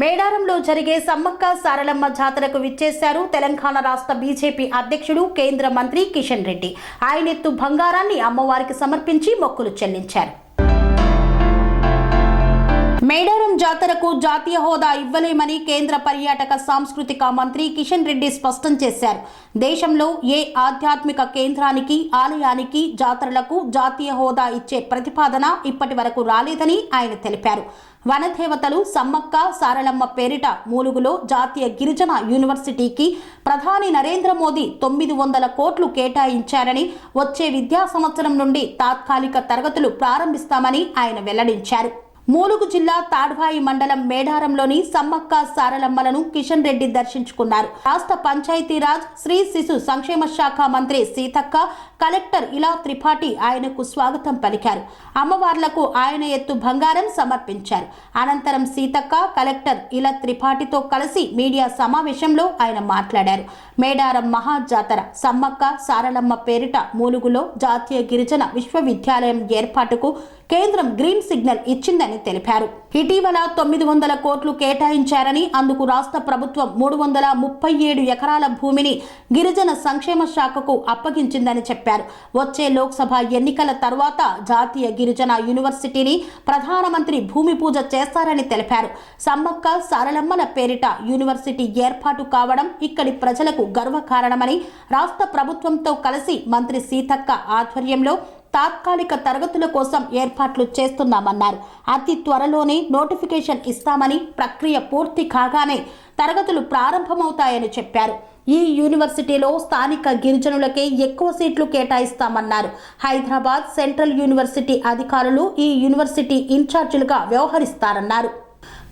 మేడారంలో జరిగే సమ్మక్క సారలమ్మ జాతరకు విచ్చేశారు తెలంగాణ రాష్ట్ర బీజేపీ అధ్యక్షుడు కేంద్ర మంత్రి కిషన్ రెడ్డి. ఆయనెత్తు బంగారాన్ని అమ్మవారికి సమర్పించి మొక్కులు చెల్లించారు. మేడారం జాతరకు జాతీయ హోదా ఇవ్వలేమని కేంద్ర పర్యాటక సాంస్కృతిక మంత్రి కిషన్ రెడ్డి స్పష్టం చేశారు. దేశంలో ఏ ఆధ్యాత్మిక కేంద్రానికి ఆలయానికి జాతరలకు జాతీయ హోదా ఇచ్చే ప్రతిపాదన ఇప్పటి వరకు రాలేదని ఆయన తెలిపారు. వనదేవతలు సమ్మక్క సారళమ్మ పేరిట మూలుగులో జాతీయ గిరిజన యూనివర్సిటీకి ప్రధాని నరేంద్ర మోదీ తొమ్మిది వందల కోట్లు కేటాయించారని వచ్చే విద్యా సంవత్సరం నుండి తాత్కాలిక తరగతులు ప్రారంభిస్తామని ఆయన వెల్లడించారు. మూలుగు జిల్లా తాడ్వాయి మండలం మేడారంలోని సమ్మక్క సారలమ్మలను కిషన్ రెడ్డి దర్శించుకున్నారు. రాష్ట్ర పంచాయతీరాజ్ శ్రీ శిశు సంక్షేమ శాఖ మంత్రి సీతక్క కలెక్టర్ ఇలా త్రిపాఠి ఆయనకు స్వాగతం పలికారు. అమ్మవార్లకు ఆయన ఎత్తు బంగారం సమర్పించారు. అనంతరం సీతక్క కలెక్టర్ ఇలా త్రిపాఠితో కలిసి మీడియా సమావేశంలో ఆయన మాట్లాడారు. మేడారం మహా జాతర సమ్మక్క సారలమ్మ పేరిట మూలుగులో జాతీయ గిరిజన విశ్వవిద్యాలయం ఏర్పాటుకు కేంద్రం గ్రీన్ సిగ్నల్ ఇచ్చిందని తెలిపారు. ఇటీవల తొమ్మిది వందల కోట్లు కేటాయించారని అందుకు రాష్ట్ర ప్రభుత్వం మూడు వందల ముప్పై ఏడు ఎకరాల భూమిని గిరిజన సంక్షేమ శాఖకు అప్పగించిందని చెప్పారు. వచ్చే లోక్సభ ఎన్నికల తర్వాత జాతీయ గిరిజన యూనివర్సిటీని ప్రధానమంత్రి భూమి పూజ చేస్తారని తెలిపారు. సమ్మక్క సారలమ్మల పేరిట యూనివర్సిటీ ఏర్పాటు కావడం ఇక్కడి ప్రజలకు గర్వకారణమని రాష్ట్ర ప్రభుత్వంతో కలిసి మంత్రి సీతక్క ఆధ్వర్యంలో తాత్కాలిక తరగతుల కోసం ఏర్పాట్లు చేస్తున్నామన్నారు. అతి త్వరలోనే నోటిఫికేషన్ ఇస్తామని ప్రక్రియ పూర్తి కాగానే తరగతులు ప్రారంభమవుతాయని చెప్పారు. ఈ యూనివర్సిటీలో స్థానిక గిరిజనులకే ఎక్కువ సీట్లు కేటాయిస్తామన్నారు. హైదరాబాద్ సెంట్రల్ యూనివర్సిటీ అధికారులు ఈ యూనివర్సిటీ ఇన్ఛార్జీలుగా వ్యవహరిస్తారన్నారు.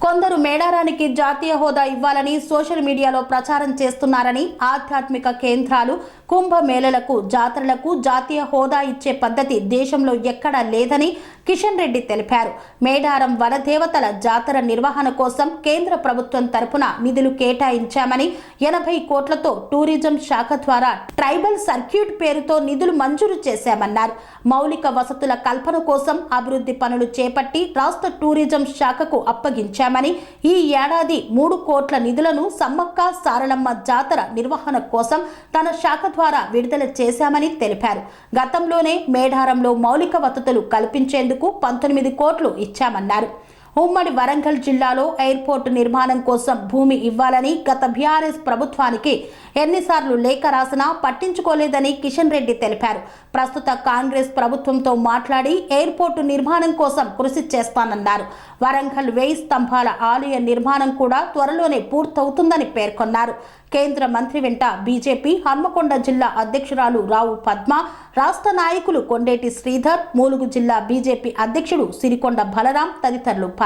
కొందరు మేడారానికి జాతీయ హోదా ఇవ్వాలని సోషల్ మీడియాలో ప్రచారం చేస్తున్నారని ఆధ్యాత్మిక కేంద్రాలు కుంభమేళలకు జాతరలకు జాతీయ హోదా ఇచ్చే పద్ధతి దేశంలో ఎక్కడా లేదని కిషన్ రెడ్డి తెలిపారు. మేడారం వనదేవతల జాతర నిర్వహణ కోసం కేంద్ర ప్రభుత్వం తరపున నిధులు కేటాయించామని ఎనభై కోట్లతో టూరిజం శాఖ ద్వారా ట్రైబల్ సర్క్యూట్ పేరుతో నిధులు మంజూరు చేశామన్నారు. మౌలిక వసతుల కల్పన కోసం అభివృద్ధి పనులు చేపట్టి రాష్ట్ర టూరిజం శాఖకు అప్పగించారు. అప్పగించామని ఈ ఏడాది మూడు కోట్ల నిధులను సమ్మక్క సారలమ్మ జాతర నిర్వహణ కోసం తన శాఖ ద్వారా విడుదల చేశామని తెలిపారు. గతంలోనే మేడారంలో మౌలిక వసతులు కల్పించేందుకు పంతొమ్మిది కోట్లు ఇచ్చామన్నారు. ఉమ్మడి వరంగల్ జిల్లాలో ఎయిర్పోర్టు నిర్మాణం కోసం భూమి ఇవ్వాలని గత బీఆర్ఎస్ ప్రభుత్వానికి ఎన్నిసార్లు లేఖ రాసినా పట్టించుకోలేదని కిషన్ రెడ్డి తెలిపారు. ప్రస్తుత కాంగ్రెస్ ప్రభుత్వంతో మాట్లాడి ఎయిర్పోర్టు నిర్మాణం కోసం కృషి చేస్తానన్నారు. వరంగల్ వేయి స్తంభాల ఆలయ నిర్మాణం కూడా త్వరలోనే పూర్తవుతుందని పేర్కొన్నారు. కేంద్ర మంత్రి వెంట బీజేపీ హన్మకొండ జిల్లా అధ్యక్షురాలు రావు పద్మ రాష్ట్ర నాయకులు కొండేటి శ్రీధర్ మూలుగు జిల్లా బీజేపీ అధ్యక్షుడు సిరికొండ బలరాం తదితరులు పాల్గొన్నారు